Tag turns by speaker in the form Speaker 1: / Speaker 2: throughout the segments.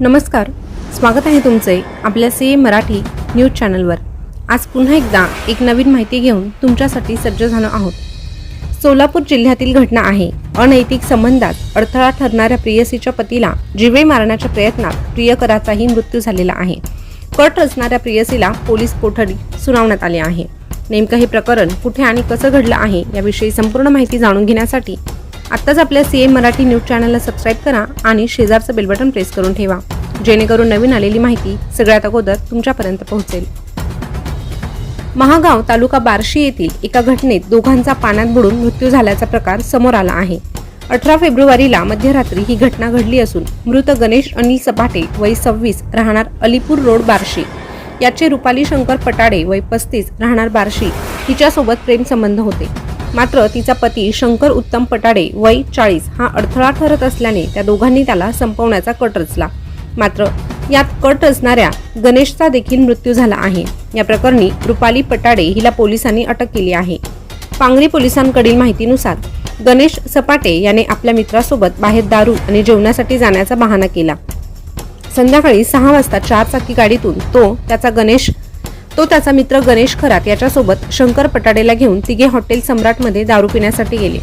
Speaker 1: नमस्कार स्वागत आहे तुमचे आपल्या सी ए मराठी न्यूज चॅनलवर. आज पुन्हा एकदा एक नवीन माहिती घेऊन तुमच्यासाठी सज्ज झालो आहोत. सोलापूर जिल्ह्यातील घटना आहे. अनैतिक संबंधात अडथळा ठरणाऱ्या प्रियसीच्या पतीला जिवे मारण्याच्या प्रयत्नात प्रियकराचाही मृत्यू झालेला आहे. कट रचणाऱ्या प्रियसीला पोलीस कोठडी सुनावण्यात आली आहे. नेमकं हे प्रकरण कुठे आणि कसं घडलं आहे याविषयी संपूर्ण माहिती जाणून घेण्यासाठी आत्ताच आपल्या सी एम मराठी न्यूज चॅनलला सबस्क्राईब करा आणि शेजारचं बेल बटन प्रेस करून ठेवा. जेणेकरून नवीन आलेली माहिती सगळ्यात अगोदर तुमच्यापर्यंत पोहोचेल. महागाव तालुका बार्शी येथील एका घटनेत दोघांचा पाण्यात बुडून मृत्यू झाल्याचा प्रकार समोर आला आहे. अठरा फेब्रुवारीला मध्यरात्री ही घटना घडली असून मृत गणेश अनिल सपाटे वय सव्वीस राहणार अलीपूर रोड बार्शी. याचे रुपाली शंकर पटाडे वय पस्तीस राहणार बार्शी. हिच्यासोबत प्रेमसंबंध होते. मात्र तिचा पती शंकर उत्तम पटाडे वय चाळीस हा अडथळा ठरत असल्याने त्या दोघांनी त्याला संपवण्याचा कट रचला. मात्र यात कट रचणाऱ्या गणेशचा देखील मृत्यू झाला आहे. या प्रकरणी रुपाली पटाडे हिला पोलिसांनी अटक केली आहे. पांगरी पोलिसांकडील माहितीनुसार गणेश सपाटे याने आपल्या मित्रासोबत बाहेर दारू आणि जेवणासाठी जाण्याचा बहाणा केला. संध्याकाळी सहा वाजता चार चाकी गाडीतून तो त्याचा गणेश तो त्याचा मित्र गणेश खरात याच्यासोबत शंकर पटाडेला घेऊन तिघे हॉटेल सम्राटमध्ये दारू पिण्यासाठी गेले.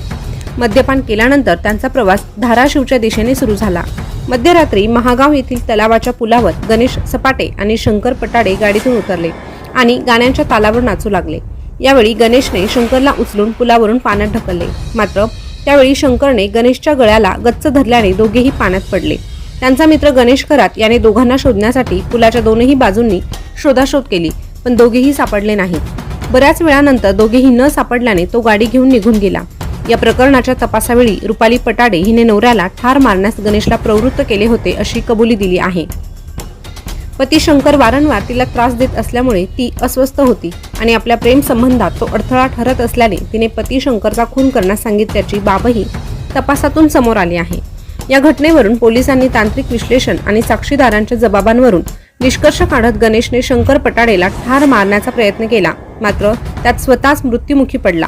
Speaker 1: मद्यपान केल्यानंतर त्यांचा प्रवास धाराशिवच्या दिशेने सुरू झाला. मध्यरात्री महागाव येथील तलावाच्या पुलावर गणेश सपाटे आणि शंकर पटाडे गाडीतून उतरले आणि गाण्यांच्या तालावर नाचू लागले. यावेळी गणेशने शंकरला उचलून पुलावरून पाण्यात ढकलले. मात्र त्यावेळी शंकरने गणेशच्या गळ्याला गच्च धरल्याने दोघेही पाण्यात पडले. त्यांचा मित्र गणेश खरात याने दोघांना शोधण्यासाठी पुलाच्या दोनही बाजूंनी शोधाशोध केली. पण दोघेही सापडले नाहीत. बऱ्याच वेळानंतर दोघेही न सापडल्याने तो गाडी घेऊन निघून गेला. या प्रकरणाच्या तपासावेळी रुपाली पटाडे हिने नवऱ्याला ठार मारण्यास गणेशला प्रवृत्त केले होते अशी कबुली दिली आहे. पती शंकर वारंवार तिला त्रास देत असल्यामुळे ती अस्वस्थ होती आणि आपल्या प्रेम संबंधात तो अडथळा ठरत असल्याने तिने पती शंकरचा खून करण्यास सांगितल्याची बाबही तपासातून समोर आली आहे. या घटनेवरून पोलिसांनी तांत्रिक विश्लेषण आणि साक्षीदारांच्या जबाबांवरून निष्कर्ष काढत गणेशने शंकर पटाडेला ठार मारण्याचा प्रयत्न केला. मात्र त्यात स्वतःच मृत्युमुखी पडला.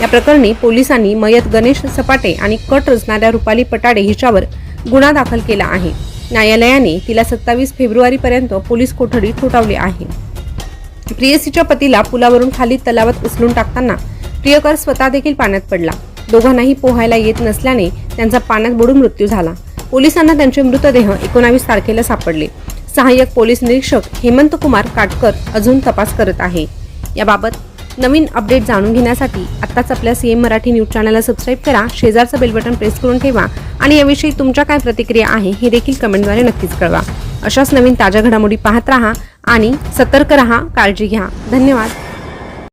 Speaker 1: या प्रकरणी पोलिसांनी मयत गणेश सपाटे आणि कट रचणाऱ्या रुपाली पटाडे हिच्यावर गुन्हा दाखल केला आहे. न्यायालयाने तिला सत्तावीस फेब्रुवारीपर्यंत पोलीस कोठडी ठोठावली आहे. प्रियसीच्या पतीला पुलावरून खाली तलावात उचलून टाकताना प्रियकर स्वतः देखील पाण्यात पडला. दोघांनाही पोहायला येत नसल्याने त्यांचा पाण्यात बुडून मृत्यू झाला. पोलिसांना त्यांचे मृतदेह एकोणावीस तारखेला सापडले. सहाय्यक पोलीस निरीक्षक हेमंत कुमार काटकर अजून तपास करत आहे. याबाबत नवीन अपडेट जाणून घेण्यासाठी आत्ताच आपल्या सीएम मराठी न्यूज चॅनलला सबस्क्राईब करा शेजारचं बेल बटन प्रेस करून ठेवा आणि याविषयी तुमच्या काय प्रतिक्रिया आहे हे देखील कमेंटद्वारे नक्कीच कळवा. अशाच नवीन ताज्या घडामोडी पाहत राहा आणि सतर्क रहा काळजी घ्या. धन्यवाद.